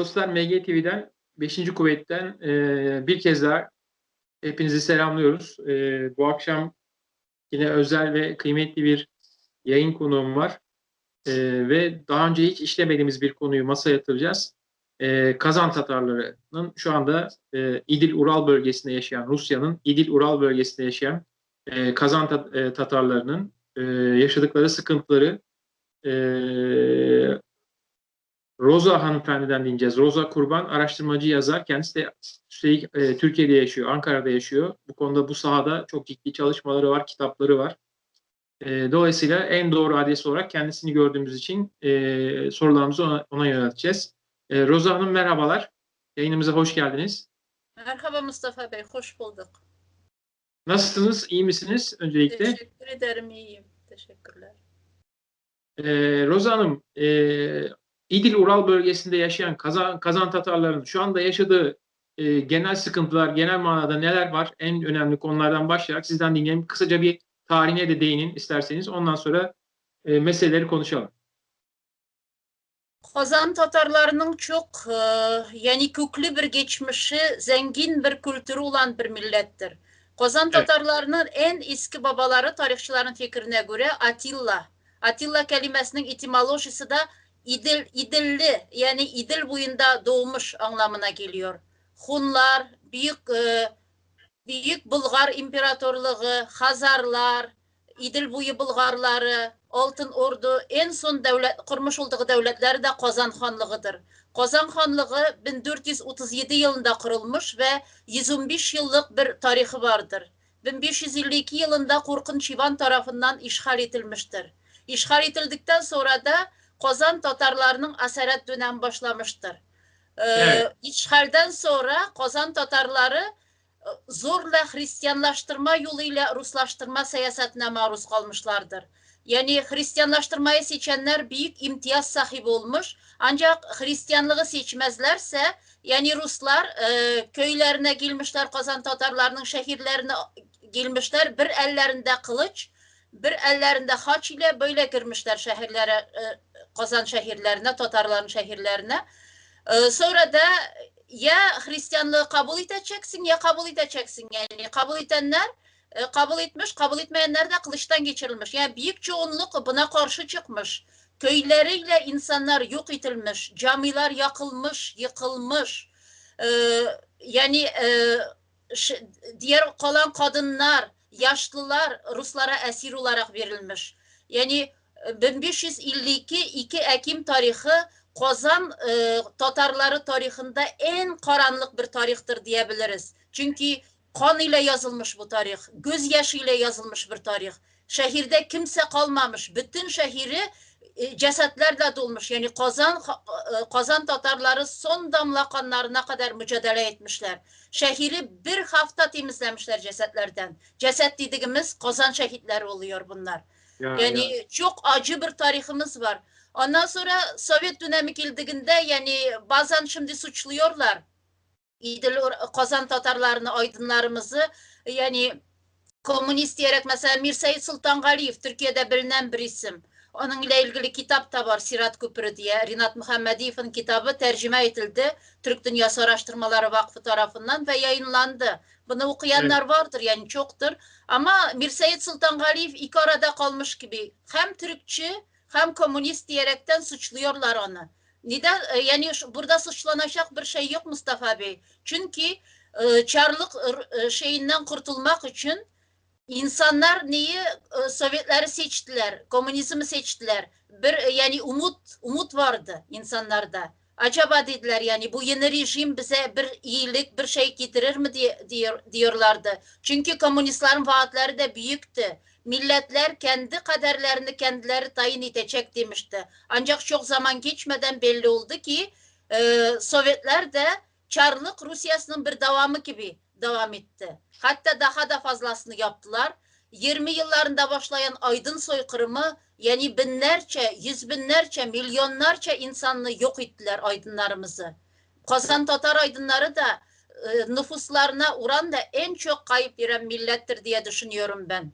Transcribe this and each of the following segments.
Dostlar MG TV'den 5. kuvvetten e, bir kez daha hepinizi selamlıyoruz. E, bu akşam yine özel ve kıymetli bir yayın konuğum var. E, ve daha önce hiç işlemediğimiz bir konuyu masaya yatıracağız. E, Kazan Tatarları'nın şu anda e, İdil Ural bölgesinde yaşayan, Rusya'nın İdil Ural bölgesinde yaşayan e, Kazan e, Tatarlarının e, yaşadıkları sıkıntıları e, Roza hanımefendiden dinleyeceğiz. Roza Kurban araştırmacı yazar. Kendisi de üstelik e, Türkiye'de yaşıyor, Ankara'da yaşıyor. Bu konuda bu sahada çok ciddi çalışmaları var, kitapları var. E, dolayısıyla en doğru adres olarak kendisini gördüğümüz için e, sorularımızı ona, ona yönelteceğiz. E, Roza Hanım merhabalar. Yayınımıza hoş geldiniz. Merhaba Mustafa Bey, hoş bulduk. Nasılsınız? İyi misiniz öncelikle? Teşekkür ederim, iyiyim. Teşekkürler. E, Roza Hanım, e, İdil Ural bölgesinde yaşayan Kazan, Kazan Tatarların şu anda yaşadığı e, genel sıkıntılar, genel manada neler var? En önemli konulardan başlayarak sizden dinleyelim. Kısaca bir tarihine de değinin isterseniz. Ondan sonra e, meseleleri konuşalım. Kazan Tatarlarının çok e, yani köklü bir geçmişi, zengin bir kültürü olan bir millettir. Kazan Evet. Tatarlarının en eski babaları tarihçilerin fikrine göre Atilla. Atilla kelimesinin etimolojisi de İdil, İdilli yani İdil boyunda doğmuş anlamına geliyor. Hunlar, büyük e, büyük Bulgar İmparatorluğu, Hazarlar, İdil boyu Bulgarları, Altın Ordu en son devlet kurmuş olduğu devletleri de Kazan Hanlığı'dır. Kazan Hanlığı 1437 yılında kurulmuş ve 115 yıllık bir tarihi vardır. 1552 yılında Korkunç İvan tarafından işgal edilmiştir. İşgal edildikten sonra da Kazan Tatarlarının asaret dönemi başlamıştır. Ee, Evet. İşgalden sonra Kazan Tatarları e, zorla Hristiyanlaştırma yoluyla Ruslaştırma siyasetine maruz kalmışlardır. Yani Hristiyanlaştırmayı seçenler büyük imtiyaz sahibi olmuş. Ancak Hristiyanlığı seçmezlerse yani Ruslar e, köylerine girmişler, Kazan Tatarlarının şehirlerine girmişler. Bir ellerinde kılıç, bir ellerinde haç ile böyle girmişler şehirlere, e, Kazan şehirlerine, Tatarların şehirlerine. E, sonra da ya Hristiyanlığı kabul edeceksin ya kabul edeceksin. Yani kabul edenler e, kabul etmiş, kabul etmeyenler de kılıçtan geçirilmiş. Yani büyük çoğunluk buna karşı çıkmış. Köyleriyle insanlar yok edilmiş, camiler yakılmış, yıkılmış. E, yani e, diğer kalan kadınlar, yaşlılar Ruslara esir olarak verilmiş. Yani e, 1552 2 Ekim tarihi Kazan e, Tatarları tarihinde en karanlık bir tarihtir diyebiliriz. Çünkü kan ile yazılmış bu tarih, gözyaşı ile yazılmış bir tarih. Şehirde kimse kalmamış. Bütün şehri e, cesetlerle dolmuş. Yani Kazan e, Kazan Tatarları son damla kanlarına kadar mücadele etmişler. Şehri bir hafta temizlemişler cesetlerden. Ceset dediğimiz Kazan şehitleri oluyor bunlar. Ya, Yani ya. çok acı bir tarihimiz var. Ondan sonra Sovyet dönemi geldiğinde yani bazen şimdi suçluyorlar. İdil Kazan Tatarlarını, aydınlarımızı yani komünist diyerek mesela Mir Seyit Sultan Galiyev Türkiye'de bilinen bir isim. Onun ile ilgili kitap da var Sirat Köprü diye. Rinat Muhammediyev'in kitabı tercüme edildi. Türk Dünyası Araştırmaları Vakfı tarafından ve yayınlandı. Bunu okuyanlar vardır yani çoktur. Ama Mir Seyit Sultan Galiyev iki arada kalmış gibi. Hem Türkçü hem komünist diyerekten suçluyorlar onu. Neden? E, Yani burada suçlanacak bir şey yok Mustafa Bey. Çünkü e, Çarlık e, şeyinden kurtulmak için insanlar neyi e, Sovyetleri seçtiler, komünizmi seçtiler. Bir e, yani umut umut vardı insanlarda. Acaba dediler yani bu yeni rejim bize bir iyilik, bir şey getirir mi diye, diyor, diyorlardı. Çünkü komünistlerin vaatleri de büyüktü. Milletler kendi kaderlerini kendileri tayin edecek demişti. Ancak çok zaman geçmeden belli oldu ki e, Sovyetler de Çarlık Rusyasının bir devamı gibi devam etti. Hatta daha da fazlasını yaptılar. 20 yıllarında başlayan aydın soykırımı yani binlerce, yüz binlerce, milyonlarca insanını yok ettiler aydınlarımızı. Kazan Tatar aydınları da e, nüfuslarına oran da en çok kayıp veren millettir diye düşünüyorum ben.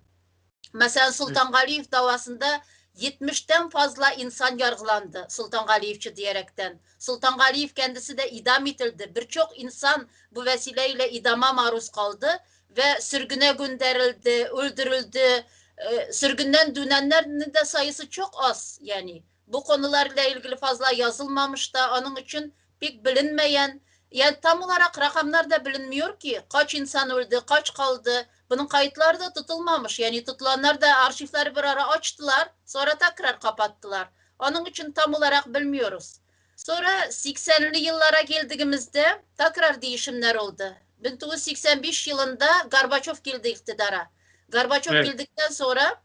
Mesela Sultan Galiyev davasında 70'ten fazla insan yargılandı Sultan Galiyevçi diyerekten. Sultan Galiyev kendisi de idam edildi. Birçok insan bu vesileyle idama maruz kaldı ve sürgüne gönderildi, öldürüldü. Ee, sürgünden dönenlerin de sayısı çok az yani. Bu konularla ilgili fazla yazılmamış da onun için pek bilinmeyen yani tam olarak rakamlar da bilinmiyor ki kaç insan öldü, kaç kaldı. Bunun kayıtları da tutulmamış. Yani tutulanlar da arşivleri bir ara açtılar, sonra tekrar kapattılar. Onun için tam olarak bilmiyoruz. Sonra 80'li yıllara geldiğimizde tekrar değişimler oldu. 1985 yılında Gorbaçov geldi iktidara. Gorbaçov Evet. geldikten sonra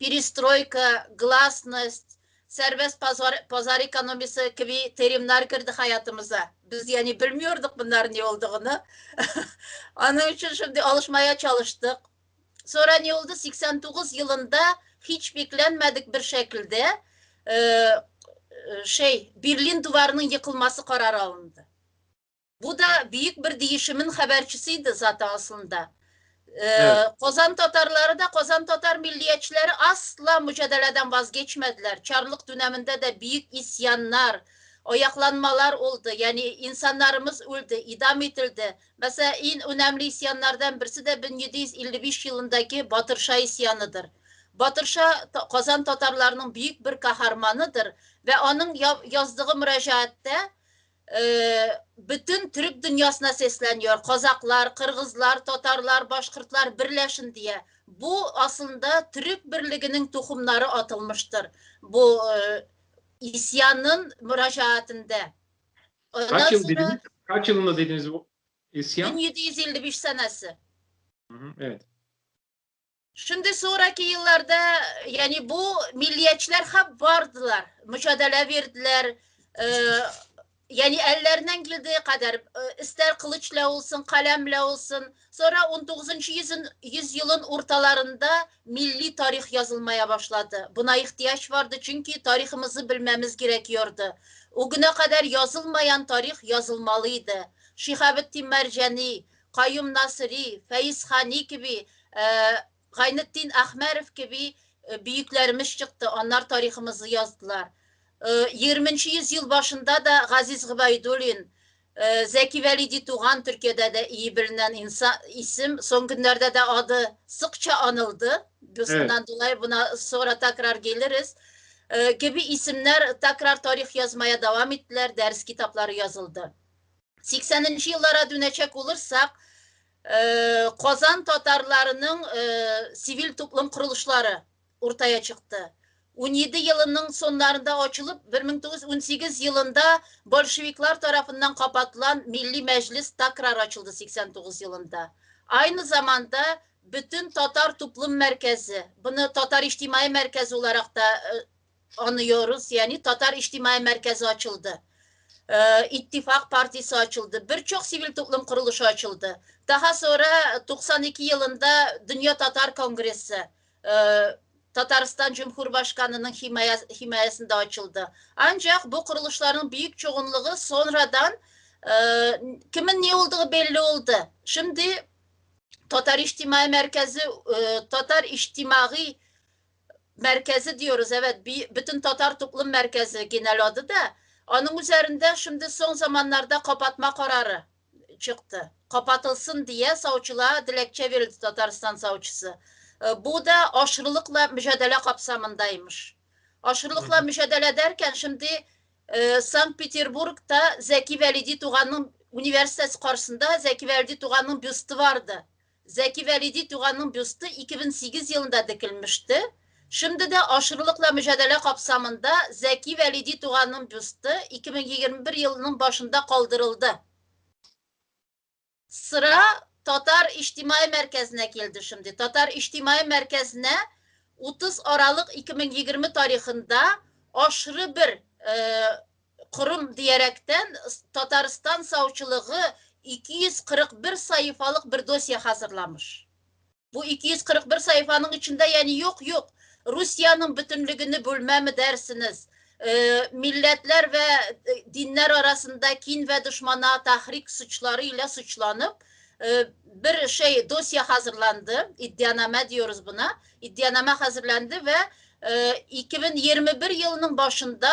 perestroika, glasnost, serbest pazar, pazar ekonomisi gibi terimler girdi hayatımıza. Biz yani bilmiyorduk bunların ne olduğunu. Onun için şimdi alışmaya çalıştık. Sonra ne oldu? 89 yılında hiç beklenmedik bir şekilde e, e, şey Berlin duvarının yıkılması kararı alındı. Bu da büyük bir değişimin habercisiydi zaten aslında. Ee, Evet. Kozan Tatarları da Kozan Tatar milliyetçileri asla mücadeleden vazgeçmediler. Çarlık döneminde de büyük isyanlar, ayaklanmalar oldu. Yani insanlarımız öldü, idam edildi. Mesela en önemli isyanlardan birisi de 1755 yılındaki Batırşah isyanıdır. Batırşah Ta- Kozan Tatarlarının büyük bir kahramanıdır ve onun ya- yazdığı müracaatte e, bütün Türk dünyasına sesleniyor. Kozaklar, Kırgızlar, Tatarlar, Başkırtlar birleşin diye. Bu aslında Türk birliğinin tohumları atılmıştır. Bu e, isyanın müracaatinde. Ondan Kaç yıl sonra dediniz? Kaç yılında dediniz bu isyan? 1755 senesi. Hı hı, Evet. Şimdi sonraki yıllarda yani bu milliyetçiler hep vardılar. Mücadele verdiler. Ee, yani ellerinden geldiği kadar e, ister kılıçla olsun, kalemle olsun. Sonra 19. yüzün, yüzyılın ortalarında milli tarih yazılmaya başladı. Buna ihtiyaç vardı çünkü tarihimizi bilmemiz gerekiyordu. O güne kadar yazılmayan tarih yazılmalıydı. Şihabettin Mercani, Kayyum Nasri, Feyiz Hani gibi e, Gaynettin Ahmerov gibi e, büyüklerimiz çıktı. Onlar tarihimizi yazdılar. E, 20. yüzyıl başında da Gaziz Gıbaydulin, e, Zeki Velidi Tuğan Türkiye'de de iyi bilinen insan, isim. Son günlerde de adı sıkça anıldı. Bundan dolayı buna sonra tekrar geliriz. E, gibi isimler tekrar tarih yazmaya devam ettiler. Ders kitapları yazıldı. 80. yıllara dönecek olursak e, Kozan Tatarlarının e, sivil toplum kuruluşları ortaya çıktı. 17 yılının sonlarında açılıp 1918 yılında Bolşevikler tarafından kapatılan Milli Meclis tekrar açıldı 89 yılında. Aynı zamanda bütün Tatar Toplum Merkezi, bunu Tatar İçtimai Merkezi olarak da e, anıyoruz. Yani Tatar İçtimai Merkezi açıldı. E, İttifak Partisi açıldı. Birçok sivil toplum kuruluşu açıldı. Daha sonra 92 yılında Dünya Tatar Kongresi e, Tataristan Cumhurbaşkanı'nın himaye, himayesinde açıldı. Ancak bu kuruluşların büyük çoğunluğu sonradan e, kimin ne olduğu belli oldu. Şimdi Tatar İçtimai Merkezi, e, Tatar İçtimai Merkezi diyoruz. Evet, bütün Tatar Toplum Merkezi genel adı da. Onun üzerinde şimdi son zamanlarda kapatma kararı çıktı. Kapatılsın diye savcılığa dilekçe verildi Tataristan savcısı. E, Bu da aşırılıkla mücadele kapsamındaymış. Aşırılıkla hı. mücadele ederken şimdi e, Sankt Peterburg'da Zeki Velidi Tuğan'ın üniversitesi karşısında Zeki Velidi Tuğan'ın büstü vardı. Zeki Velidi Tuğan'ın büstü 2008 yılında dikilmişti. Şimdi de aşırılıkla mücadele kapsamında Zeki Velidi Tuğan'ın büstü 2021 yılının başında kaldırıldı. Sıra Tatar İçtimai Merkezine geldi şimdi. Tatar İçtimai Merkezine 30 Aralık 2020 tarihinde aşırı bir e, kurum diyerekten Tataristan savcılığı 241 sayfalık bir dosya hazırlamış. Bu 241 sayfanın içinde yani yok yok Rusya'nın bütünlüğünü bölme mi dersiniz? E, milletler ve e, dinler arasında kin ve düşmana tahrik suçları ile suçlanıp e, bir şey dosya hazırlandı. İddianame diyoruz buna. İddianame hazırlandı ve e, 2021 yılının başında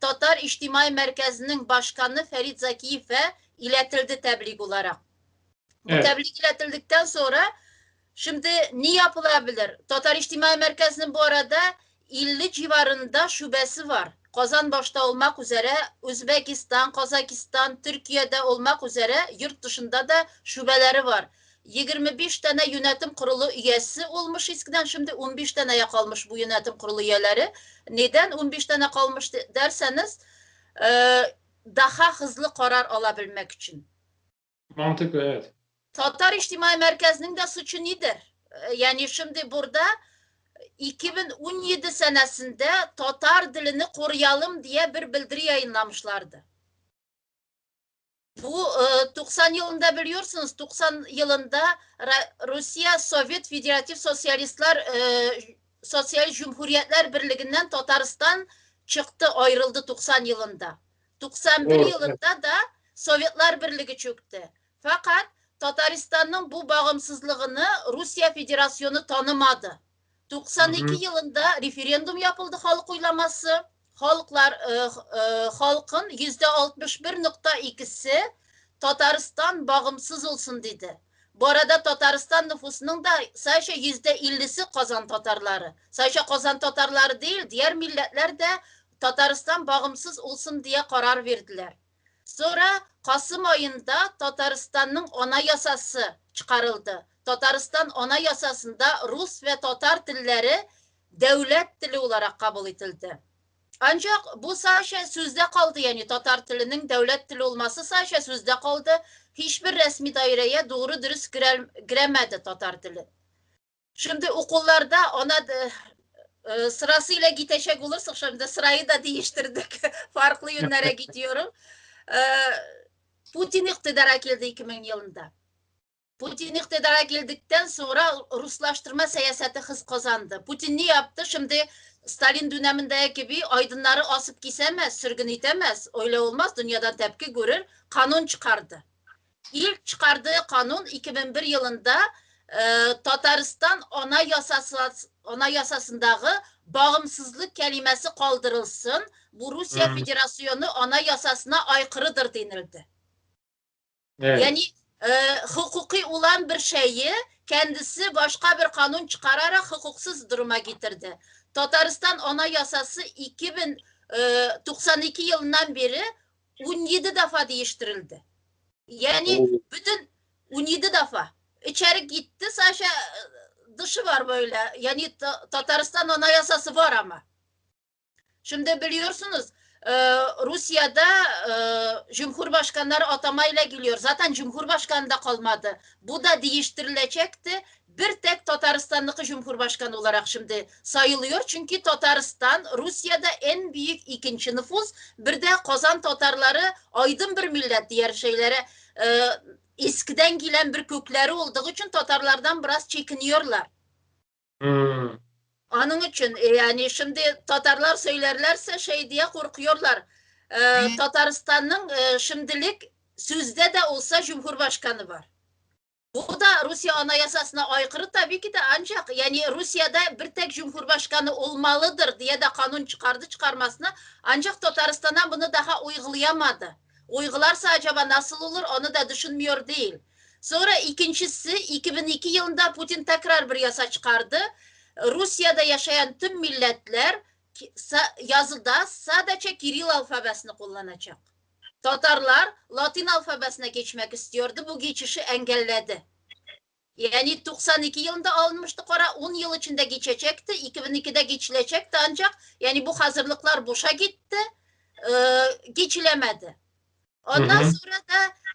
Tatar İçtimai Merkezi'nin başkanı Ferit Zakiyev'e iletildi tebliğ olarak. Bu Evet. tebliğ iletildikten sonra şimdi ne yapılabilir? Tatar İçtimai Merkezi'nin bu arada 50 civarında şubesi var. Kazan başta olmak üzere Özbekistan, Kazakistan, Türkiye'de olmak üzere yurt dışında da şubeleri var. 25 tane yönetim kurulu üyesi olmuş eskiden şimdi 15 taneye kalmış bu yönetim kurulu üyeleri. Neden 15 tane kalmış de- derseniz e, daha hızlı karar alabilmek için. Mantıklı evet. Tatar İçtimai Merkezi'nin de suçu nedir? E, Yani şimdi burada 2017 senesinde Tatar dilini koruyalım diye bir bildiri yayınlamışlardı. Bu e, 90 yılında biliyorsunuz 90 yılında Rusya Sovyet Federatif Sosyalistler e, Sosyal Cumhuriyetler Birliği'nden Tataristan çıktı ayrıldı 90 yılında. 91 Doğru, evet. yılında da Sovyetler Birliği çöktü. Fakat Tataristan'ın bu bağımsızlığını Rusya Federasyonu tanımadı. 92 Hı hı. yılında referandum yapıldı halk oylaması. Halklar e, e, halkın yüzde 61.2'si Tataristan bağımsız olsun dedi. Bu arada Tataristan nüfusunun da sadece yüzde 50'si Kazan Tatarları. Sadece Kazan Tatarları değil, diğer milletler de Tataristan bağımsız olsun diye karar verdiler. Sonra Kasım ayında Tataristan'ın anayasası çıkarıldı. Tataristan anayasasında Rus ve Tatar dilleri devlet dili olarak kabul edildi. Ancak bu sadece sözde kaldı yani Tatar dilinin devlet dili olması sadece sözde kaldı. Hiçbir resmi daireye doğru dürüst giremedi Tatar dili. Şimdi okullarda ona da, e, sırasıyla gidecek olursak şimdi sırayı da değiştirdik. Farklı yönlere gidiyorum. E, Putin iktidara geldi 2000 yılında. Putin iktidara geldikten sonra Ruslaştırma siyaseti hız kazandı. Putin ne yaptı? Şimdi Stalin dönemindeki gibi aydınları asıp kesemez, sürgün itemez. Öyle olmaz. Dünyadan tepki görür. Kanun çıkardı. İlk çıkardığı kanun 2001 yılında e, Tataristan anayasası, anayasasındaki bağımsızlık kelimesi kaldırılsın. Bu Rusya Hmm. Federasyonu anayasasına aykırıdır denildi. Evet. Yani e, hukuki olan bir şeyi kendisi başka bir kanun çıkararak hukuksuz duruma getirdi. Tataristan Anayasası 2092 yılından beri 17 defa değiştirildi. Yani bütün 17 defa içeri gitti sadece e, dışı var böyle. Yani Ta- Tataristan Anayasası var ama. Şimdi biliyorsunuz e, Rusya'da e, Cumhurbaşkanları atamayla geliyor. Zaten Cumhurbaşkanı da kalmadı. Bu da değiştirilecekti. Bir tek Tataristan'daki Cumhurbaşkanı olarak şimdi sayılıyor. Çünkü Tataristan Rusya'da en büyük ikinci nüfus. Bir de Kazan Tatarları aydın bir millet diğer şeylere e, eskiden gelen bir kökleri olduğu için Tatarlardan biraz çekiniyorlar. Hmm. Onun için e, yani şimdi Tatarlar söylerlerse şey diye korkuyorlar. Ee, Tataristan'ın e, şimdilik sözde de olsa Cumhurbaşkanı var. Bu da Rusya Anayasasına aykırı tabii ki de ancak yani Rusya'da bir tek Cumhurbaşkanı olmalıdır diye de kanun çıkardı çıkarmasına ancak Tataristan'a bunu daha uygulayamadı. Uygularsa acaba nasıl olur onu da düşünmüyor değil. Sonra ikincisi 2002 yılında Putin tekrar bir yasa çıkardı. Rusya'da yaşayan tüm milletler yazıda sadece Kiril alfabesini kullanacak. Tatarlar Latin alfabesine geçmek istiyordu. Bu geçişi engelledi. Yani 92 yılında alınmıştı karar 10 yıl içinde geçecekti. 2002'de geçilecekti ancak yani bu hazırlıklar boşa gitti. Ee, geçilemedi. Ondan Hı hı. sonra da e,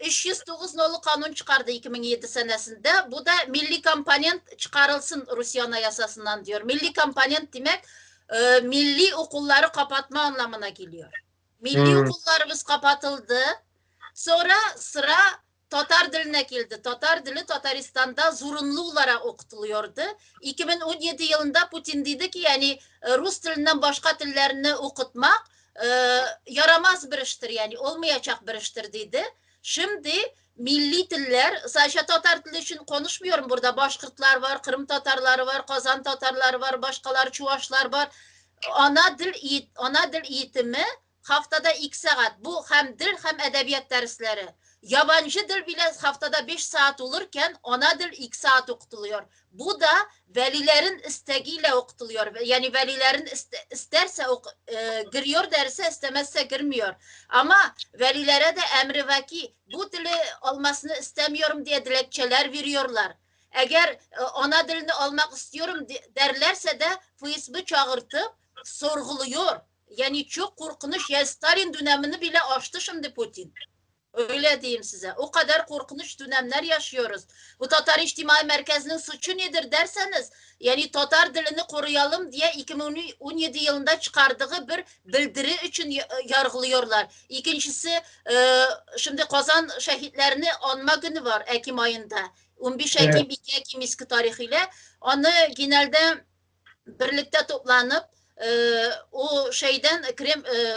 309 nolu kanun çıkardı 2007 senesinde. Bu da milli kampanyant çıkarılsın Rusya Anayasası'ndan diyor. Milli kampanyant demek e, milli okulları kapatma anlamına geliyor. Milli Hmm. okullarımız kapatıldı. Sonra sıra Tatar diline geldi. Tatar dili Tataristan'da zorunlu olarak okutuluyordu. 2017 yılında Putin dedi ki yani e, Rus dilinden başka dillerini okutmak e, yaramaz bir iştir yani olmayacak bir iştir dedi. Şimdi milli diller, sadece Tatar dili için konuşmuyorum burada. Başkırtlar var, Kırım Tatarları var, Kazan Tatarları var, başkaları Çuvaşlar var. Ana dil, ana dil eğitimi haftada iki saat. Bu hem dil hem edebiyat dersleri. Yabancı dil bile haftada 5 saat olurken ana dil 2 saat okutuluyor. Bu da velilerin isteğiyle okutuluyor. Yani velilerin iste- isterse ok- e, giriyor derse istemezse girmiyor. Ama velilere de emri vaki bu dili olmasını istemiyorum diye dilekçeler veriyorlar. Eğer e, ana dilini almak istiyorum de- derlerse de FİSB'i çağırtıp sorguluyor. Yani çok korkunç. Ya Stalin dönemini bile aştı şimdi Putin. Öyle diyeyim size. O kadar korkunç dönemler yaşıyoruz. Bu Tatar İçtimai Merkezi'nin suçu nedir derseniz yani Tatar dilini koruyalım diye 2017 yılında çıkardığı bir bildiri için ya- yargılıyorlar. İkincisi e, şimdi Kazan şehitlerini anma günü var Ekim ayında. 15 Evet. Ekim 2 Ekim eski tarihiyle. Onu genelde birlikte toplanıp e, o şeyden Krem, e,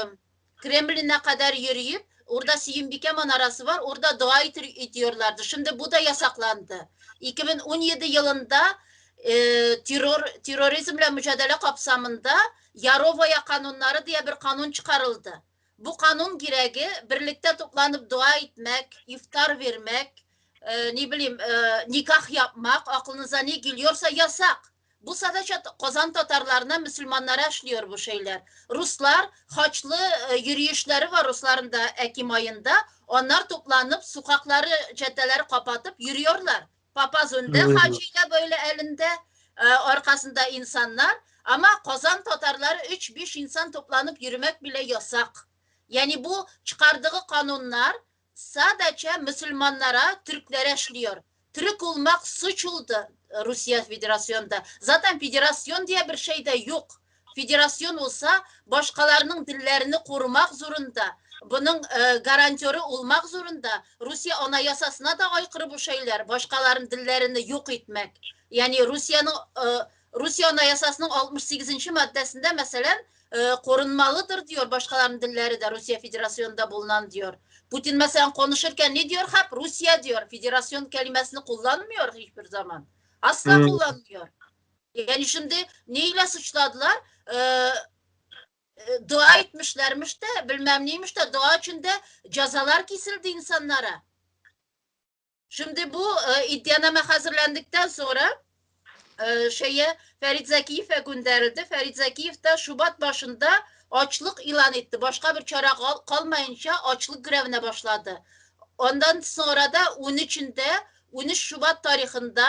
Kremlin'e kadar yürüyüp orada Siyimbike manarası var. Orada dua ediyorlardı. Şimdi bu da yasaklandı. 2017 yılında e, terör terörizmle mücadele kapsamında Yarovaya kanunları diye bir kanun çıkarıldı. Bu kanun gereği birlikte toplanıp dua etmek, iftar vermek, e, ne bileyim e, nikah yapmak, aklınıza ne geliyorsa yasak. Bu sadece Kozan Tatarlarına, Müslümanlara işliyor bu şeyler. Ruslar haçlı e, yürüyüşleri var Rusların da Ekim ayında. Onlar toplanıp sokakları, caddeleri kapatıp yürüyorlar. Papaz önde, Hmm. hacıyla böyle elinde e, arkasında insanlar. Ama Kozan Tatarları 3-5 insan toplanıp yürümek bile yasak. Yani bu çıkardığı kanunlar sadece Müslümanlara, Türklere işliyor. Türk olmak suç oldu Rusya Federasyonu'nda. Zaten federasyon diye bir şey de yok. Federasyon olsa başkalarının dillerini korumak zorunda. Bunun e, garantörü olmak zorunda. Rusya anayasasına da aykırı bu şeyler. Başkalarının dillerini yok etmek. Yani Rusya'nın e, Rusya anayasasının 68. maddesinde mesela e, korunmalıdır diyor başkalarının dilleri de Rusya Federasyonu'nda bulunan diyor. Putin mesela konuşurken ne diyor? Hep Rusya diyor. Federasyon kelimesini kullanmıyor hiçbir zaman. Asla Hmm. kullanmıyor. Yani şimdi neyle suçladılar? Ee, e, dua etmişlermiş de bilmem neymiş de dua için de cezalar kesildi insanlara. Şimdi bu e, iddianame hazırlandıktan sonra e, şeye Ferit Zekiyev'e gönderildi. Ferit Zekiyev de Şubat başında açlık ilan etti. Başka bir çare kal- kalmayınca açlık grevine başladı. Ondan sonra da 13'ünde 13 Şubat tarihinde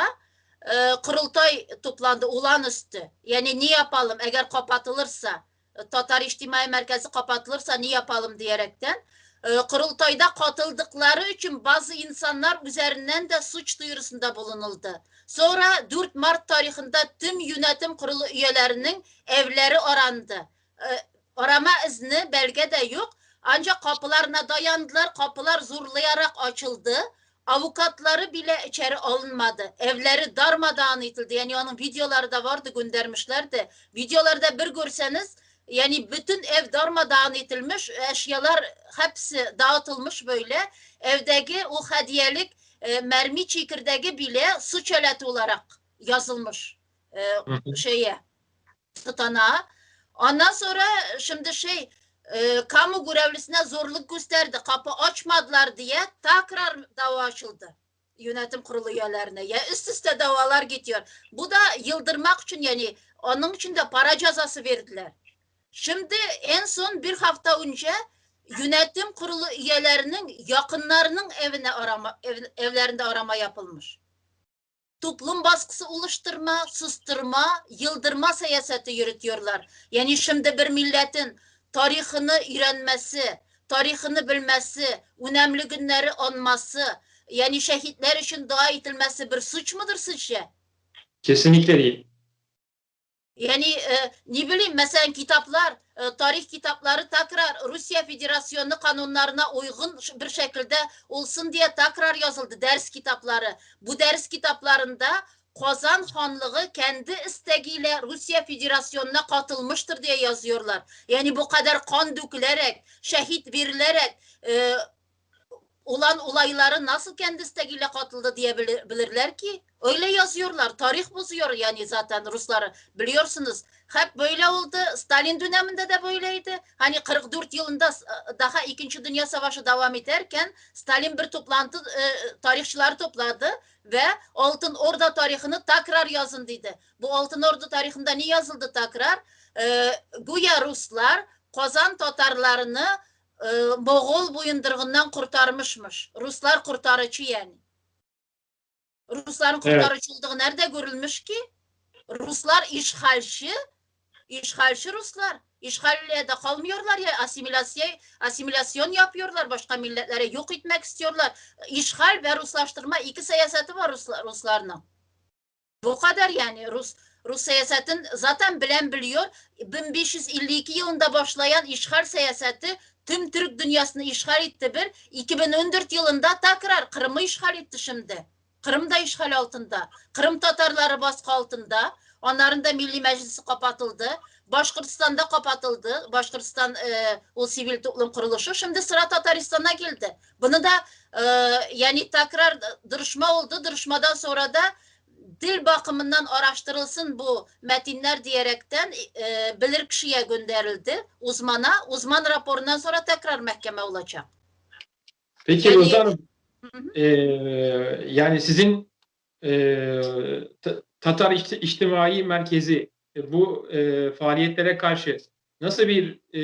e, kurultay toplandı olağanüstü. Yani ne yapalım eğer kapatılırsa e, Tatar İçtimai Merkezi kapatılırsa ne yapalım diyerekten e, kurultayda katıldıkları için bazı insanlar üzerinden de suç duyurusunda bulunuldu. Sonra 4 Mart tarihinde tüm yönetim kurulu üyelerinin evleri arandı. E, arama izni belge de yok. Ancak kapılarına dayandılar. Kapılar zorlayarak açıldı. Avukatları bile içeri alınmadı. Evleri darmadağın edildi. Yani onun videoları da vardı göndermişlerdi. Videolarda bir görseniz yani bütün ev darmadağın edilmiş. Eşyalar hepsi dağıtılmış böyle. Evdeki o hediyelik e, mermi çekirdeği bile suç aleti olarak yazılmış e, şeye tutanağa. Ondan sonra şimdi şey e, kamu görevlisine zorluk gösterdi. Kapı açmadılar diye tekrar dava açıldı. Yönetim kurulu üyelerine. Ya üst üste davalar gidiyor. Bu da yıldırmak için yani onun için de para cezası verdiler. Şimdi en son bir hafta önce yönetim kurulu üyelerinin yakınlarının evine arama ev- evlerinde arama yapılmış. Toplum baskısı oluşturma, susturma, yıldırma siyaseti yürütüyorlar. Yani şimdi bir milletin tarihini öğrenmesi, tarihini bilmesi, önemli günleri anması, yani şehitler için dua edilmesi bir suç mudur sizce? Kesinlikle değil. Yani e, ne bileyim mesela kitaplar, e, tarih kitapları tekrar Rusya Federasyonu kanunlarına uygun bir şekilde olsun diye tekrar yazıldı ders kitapları. Bu ders kitaplarında Kozan Hanlığı kendi isteğiyle Rusya Federasyonu'na katılmıştır diye yazıyorlar. Yani bu kadar kan dökülerek, şehit verilerek, e, olan olayları nasıl kendi isteğiyle katıldı diyebilirler ki. Öyle yazıyorlar. Tarih bozuyor yani zaten Rusları. Biliyorsunuz hep böyle oldu. Stalin döneminde de böyleydi. Hani 44 yılında e, daha 2. Dünya Savaşı devam ederken Stalin bir toplantı e, tarihçileri topladı ve Altın Orda tarihini tekrar yazın dedi. Bu Altın Orda tarihinde ne yazıldı tekrar? E, güya Ruslar Kozan Tatarlarını e, Moğol boyundurğundan kurtarmışmış. Ruslar kurtarıcı yani. Rusların Evet. kurtarıcılığı nerede görülmüş ki? Ruslar işgalci, işgalci Ruslar. İşgalle de kalmıyorlar ya asimilasyon, asimilasyon yapıyorlar başka milletlere yok etmek istiyorlar. İşgal ve Ruslaştırma iki siyaseti var Ruslar, Rusların. Bu kadar yani Rus Rus siyasetin zaten bilen biliyor. 1552 yılında başlayan işgal siyaseti tüm Türk dünyasını işgal etti bir. 2014 yılında tekrar Kırım'ı işgal etti şimdi. Kırım işgal altında. Kırım Tatarları baskı altında. Onların da milli meclisi kapatıldı. Başkırtistan'da kapatıldı. Başkırtistan e, o sivil toplum kuruluşu. Şimdi sıra Tataristan'a geldi. Bunu da e, yani tekrar duruşma oldu. Duruşmadan sonra da dil bakımından araştırılsın bu metinler diyerekten e, bilir kişiye gönderildi uzmana. Uzman raporundan sonra tekrar mahkeme olacak. Peki Yani- Roza Hanım, e, yani sizin e, Ta- Tatar İçti- İçtimai Merkezi e, bu e, faaliyetlere karşı nasıl bir e,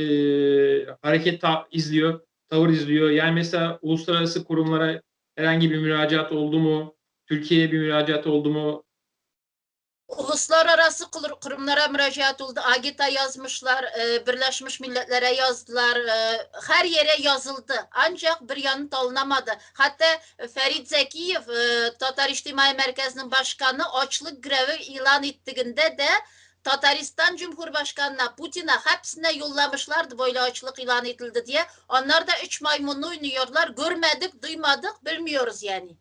hareket ta- izliyor, tavır izliyor? Yani mesela uluslararası kurumlara herhangi bir müracaat oldu mu? Türkiye'ye bir müracaat oldu mu? Uluslararası kur- kurumlara müracaat oldu. AGİT'a yazmışlar, e, Birleşmiş Milletler'e yazdılar, e, her yere yazıldı. Ancak bir yanıt alınamadı. Hatta Ferit Zekiyev, e, Tatar İçtimai Merkezi'nin başkanı açlık grevi ilan ettiğinde de Tataristan Cumhurbaşkanı'na, Putin'e hepsine yollamışlardı böyle açlık ilan edildi diye. Onlar da üç maymunlu oynuyorlar. Görmedik, duymadık, bilmiyoruz yani.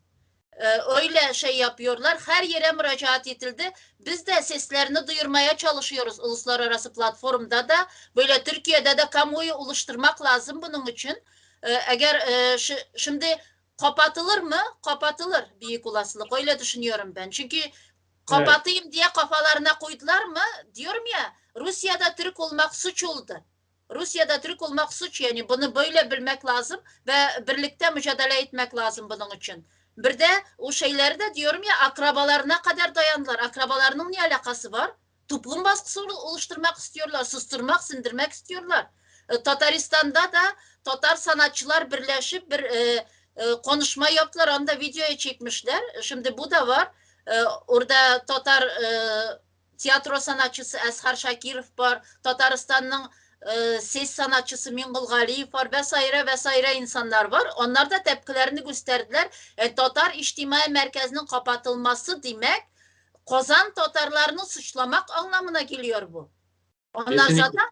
E, öyle şey yapıyorlar. Her yere müracaat edildi. Biz de seslerini duyurmaya çalışıyoruz uluslararası platformda da. Böyle Türkiye'de de kamuoyu oluşturmak lazım bunun için. Ee, eğer e, şi- şimdi kapatılır mı? Kapatılır büyük olasılık. Öyle düşünüyorum ben. Çünkü kapatayım diye kafalarına koydular mı? Diyorum ya Rusya'da Türk olmak suç oldu. Rusya'da Türk olmak suç yani bunu böyle bilmek lazım ve birlikte mücadele etmek lazım bunun için. Bir de o şeyleri de diyorum ya akrabalarına kadar dayandılar. Akrabalarının ne alakası var? Toplum baskısı olu- oluşturmak istiyorlar, susturmak, sindirmek istiyorlar. E, Tataristan'da da Tatar sanatçılar birleşip bir e, e, konuşma yaptılar. Onu da videoya çekmişler. E, Şimdi bu da var. E, orada Tatar e, tiyatro sanatçısı Eshar Şakirov var. Tataristan'ın e, ses sanatçısı Mingul Galiyev var vesaire vesaire insanlar var. Onlar da tepkilerini gösterdiler. E, Tatar İçtimai Merkezi'nin kapatılması demek Kozan Tatarlarını suçlamak anlamına geliyor bu. Onlar Kesinlikle. zaten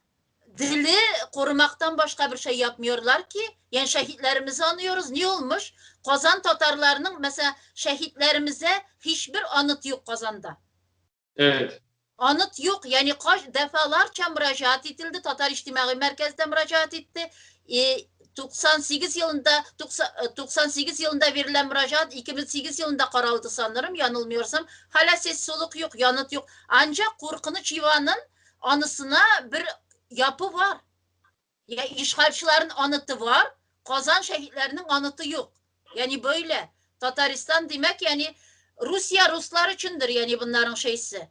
dili korumaktan başka bir şey yapmıyorlar ki. Yani şehitlerimizi anıyoruz. Ne olmuş? Kozan Tatarlarının mesela şehitlerimize hiçbir anıt yok Kozan'da. Evet. Anıt yok. Yani kaç defalarca müracaat edildi. Tatar İçtimai Merkez'de müracaat etti. E, 98 yılında 90 e, 98 yılında verilen müracaat 2008 yılında karaldı sanırım yanılmıyorsam. Hala ses soluk yok, yanıt yok. Ancak Korkunç Yuva'nın anısına bir yapı var. Ya işgalçilerin anıtı var. Kazan şehitlerinin anıtı yok. Yani böyle. Tataristan demek yani Rusya Ruslar içindir yani bunların şeysi.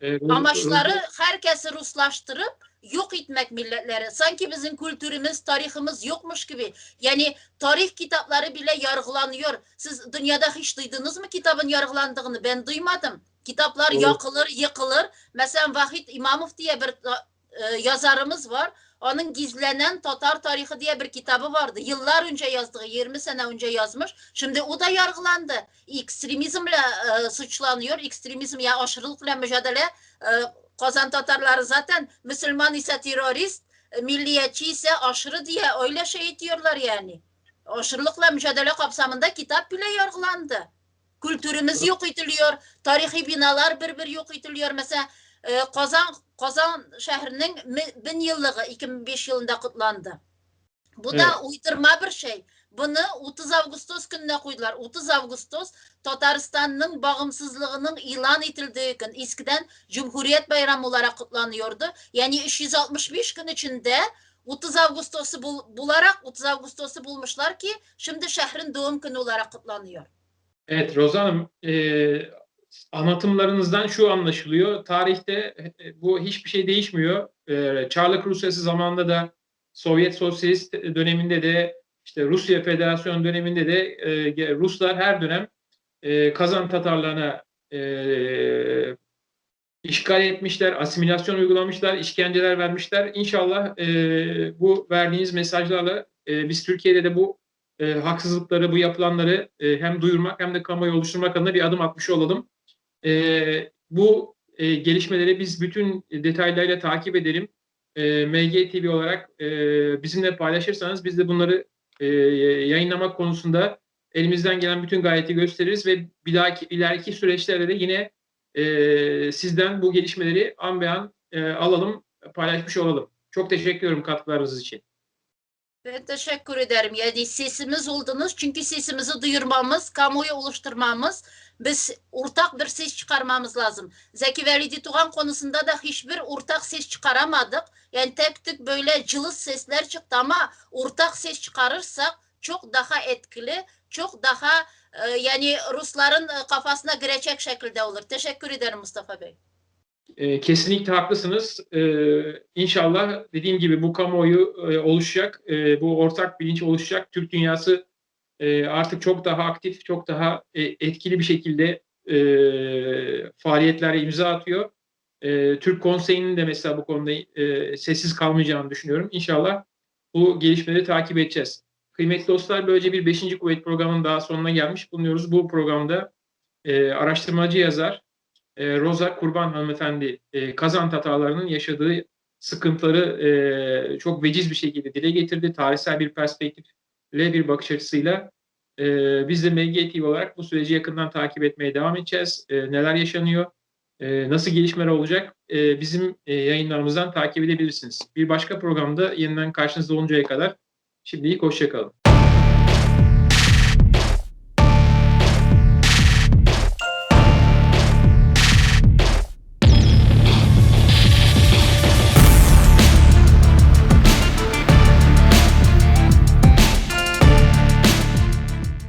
E, Ro- Amaçları herkesi Ruslaştırıp yok etmek milletleri. Sanki bizim kültürümüz, tarihimiz yokmuş gibi. Yani tarih kitapları bile yargılanıyor. Siz dünyada hiç duydunuz mu kitabın yargılandığını? Ben duymadım. Kitaplar yakılır, yıkılır. Mesela Vahit İmamov diye bir e, yazarımız var. Onun Gizlenen Tatar Tarihi diye bir kitabı vardı. Yıllar önce yazdığı, 20 sene önce yazmış. Şimdi o da yargılandı. Ekstremizmle e, suçlanıyor. Ekstremizm ya aşırılıkla mücadele. E, Kazan Tatarları zaten Müslüman ise terörist, e, milliyetçi ise aşırı diye öyle şey diyorlar yani. Aşırılıkla mücadele kapsamında kitap bile yargılandı. Kültürümüz yok ediliyor. Tarihi binalar bir bir yok ediliyor. Mesela e, Kazan Kazan şehrinin mi- bin yıllığı 2005 yılında kutlandı. Bu da uydurma bir şey. Bunu 30 Ağustos gününe koydular. 30 Ağustos Tataristan'ın bağımsızlığının ilan edildiği gün. Eskiden Cumhuriyet Bayramı olarak kutlanıyordu. Yani 365 gün içinde 30 Ağustos'u bul- bularak 30 Ağustos'u bulmuşlar ki şimdi şehrin doğum günü olarak kutlanıyor. Evet Roza Hanım, e, anlatımlarınızdan şu anlaşılıyor. Tarihte e, bu hiçbir şey değişmiyor. E, Çarlık Rusyası zamanında da Sovyet Sosyalist döneminde de işte Rusya Federasyon döneminde de e, Ruslar her dönem e, Kazan Tatarlarına e, işgal etmişler, asimilasyon uygulamışlar, işkenceler vermişler. İnşallah e, bu verdiğiniz mesajlarla e, biz Türkiye'de de bu e, haksızlıkları, bu yapılanları e, hem duyurmak hem de kamuoyu oluşturmak adına bir adım atmış olalım. E, bu e, gelişmeleri biz bütün detaylarıyla takip edelim. E, MG TV olarak e, bizimle paylaşırsanız biz de bunları e, yayınlamak konusunda elimizden gelen bütün gayreti gösteririz ve bir dahaki ileriki süreçlerde de yine e, sizden bu gelişmeleri an be an e, alalım, paylaşmış olalım. Çok teşekkür ederim katkılarınız için. Ben teşekkür ederim. Yani sesimiz oldunuz. Çünkü sesimizi duyurmamız, kamuoyu oluşturmamız, biz ortak bir ses çıkarmamız lazım. Zeki Veridi Tuğan konusunda da hiçbir ortak ses çıkaramadık. Yani tek tük böyle cılız sesler çıktı ama ortak ses çıkarırsak çok daha etkili, çok daha e, yani Rusların e, kafasına girecek şekilde olur. Teşekkür ederim Mustafa Bey. E, kesinlikle haklısınız. E, inşallah dediğim gibi bu kamuoyu e, oluşacak, e, bu ortak bilinç oluşacak. Türk dünyası e, artık çok daha aktif, çok daha e, etkili bir şekilde e, faaliyetlere imza atıyor. E, Türk Konseyi'nin de mesela bu konuda e, sessiz kalmayacağını düşünüyorum. İnşallah bu gelişmeleri takip edeceğiz. Kıymetli dostlar böylece bir 5. kuvvet programının daha sonuna gelmiş bulunuyoruz. Bu programda e, araştırmacı yazar e, Roza Kurban hanımefendi e, Kazan Tatarlarının yaşadığı sıkıntıları e, çok veciz bir şekilde dile getirdi. Tarihsel bir perspektifle bir bakış açısıyla e, biz de MG olarak bu süreci yakından takip etmeye devam edeceğiz. E, neler yaşanıyor, e, nasıl gelişmeler olacak e, bizim e, yayınlarımızdan takip edebilirsiniz. Bir başka programda yeniden karşınızda oluncaya kadar şimdilik hoşçakalın.